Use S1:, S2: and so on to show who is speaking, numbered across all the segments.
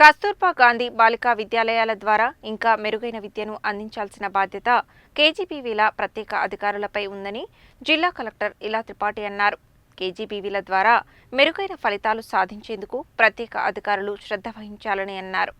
S1: కస్తూర్బా గాంధీ బాలికా విద్యాలయాల ద్వారా ఇంకా మెరుగైన విద్యను అందించాల్సిన బాధ్యత కేజీబీవీల ప్రత్యేక అధికారులపై ఉందని జిల్లా కలెక్టర్ ఇలా త్రిపాఠి అన్నారు. కేజీబీవీల ద్వారా మెరుగైన ఫలితాలు సాధించేందుకు ప్రత్యేక అధికారులు శ్రద్ధ వహించాలని అన్నారు.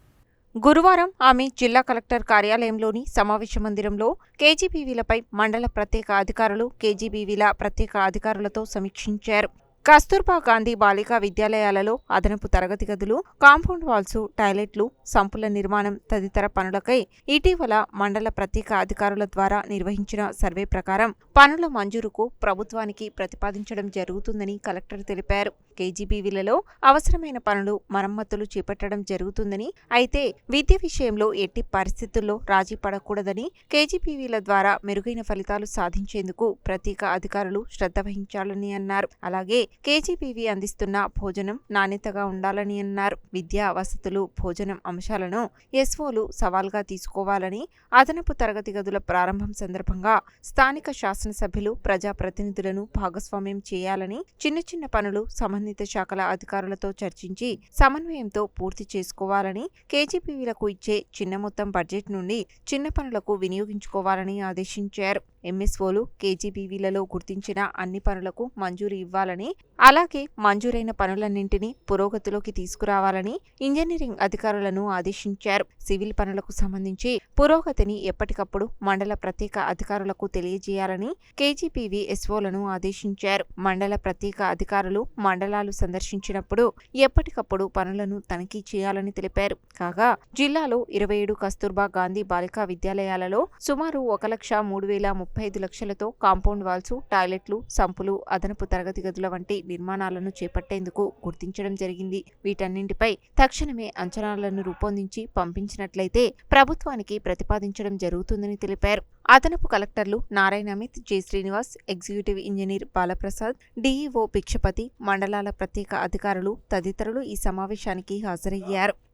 S1: గురువారం ఆమె జిల్లా కలెక్టర్ కార్యాలయంలోని సమావేశ మందిరంలో కేజీబీవీలపై మండల ప్రత్యేక అధికారులు కేజీబీవీల ప్రత్యేక అధికారులతో సమీక్షించారు. కస్తూర్బా గాంధీ బాలికా విద్యాలయాలలో అదనపు తరగతి గదులు కాంపౌండ్ వాల్స్ టాయిలెట్లు సంపుల నిర్మాణం తదితర పనులకై ఇటీవల మండల ప్రత్యేక అధికారుల ద్వారా నిర్వహించిన సర్వే ప్రకారం పనుల మంజూరుకు ప్రభుత్వానికి ప్రతిపాదించడం జరుగుతుందని కలెక్టర్ తెలిపారు. కేజీబీవీలలో అవసరమైన పనులు మరమ్మతులు చేపట్టడం జరుగుతుందని అయితే విద్య విషయంలో ఎట్టి పరిస్థితుల్లో రాజీ పడకూడదని కేజీబీవీల ద్వారా మెరుగైన ఫలితాలు సాధించేందుకు ప్రత్యేక అధికారులు శ్రద్ధ వహించాలని అన్నారు. అలాగే కేజీబీవీ అందిస్తున్న భోజనం నాణ్యతగా ఉండాలని అన్నారు. విద్యా వసతులు భోజనం అంశాలను ఎస్ఓలు సవాల్గా తీసుకోవాలని అదనపు తరగతి గదుల ప్రారంభం సందర్భంగా స్థానిక శాసనసభ్యులు ప్రజాప్రతినిధులను భాగస్వామ్యం చేయాలని చిన్న చిన్న పనులు సంబంధిత శాఖల అధికారులతో చర్చించి సమన్వయంతో పూర్తి చేసుకోవాలని కేజీబీవీలకు ఇచ్చే చిన్న మొత్తం బడ్జెట్ నుండి చిన్న పనులకు వినియోగించుకోవాలని ఆదేశించారు. ఎంఎస్ఓలు కేజీబీవీలలో గుర్తించిన అన్ని పనులకు మంజూరు ఇవ్వాలని అలాగే మంజూరైన పనులన్నింటినీ పురోగతిలోకి తీసుకురావాలని ఇంజనీరింగ్ అధికారులను ఆదేశించారు. సివిల్ పనులకు సంబంధించి పురోగతిని ఎప్పటికప్పుడు మండల ప్రత్యేక అధికారులకు తెలియజేయాలని కేజీపీవీ ఎస్ఓలను ఆదేశించారు. మండల ప్రత్యేక అధికారులు మండలాలు సందర్శించినప్పుడు ఎప్పటికప్పుడు పనులను తనిఖీ చేయాలని తెలిపారు. కాగా జిల్లాలో ఇరవై ఏడు కస్తూర్బా గాంధీ బాలికా విద్యాలయాలలో సుమారు ఒక లక్ష మూడు వేల ముప్పై ఐదు లక్షలతో కాంపౌండ్ వాల్స్ టాయిలెట్లు సంపులు అదనపు తరగతి గదుల వంటి నిర్మాణాలను చేపట్టేందుకు గుర్తించడం జరిగింది. వీటన్నింటిపై తక్షణమే అంచనాలను రూపొందించి పంపించినట్లయితే ప్రభుత్వానికి ప్రతిపాదించడం జరుగుతుందని తెలిపారు. అదనపు కలెక్టర్లు Narayana Amit J. Srinivas executive engineer Balaprasad DEO Bhikshapathi మండలాల ప్రత్యేక అధికారులు తదితరులు ఈ సమావేశానికి హాజరయ్యారు.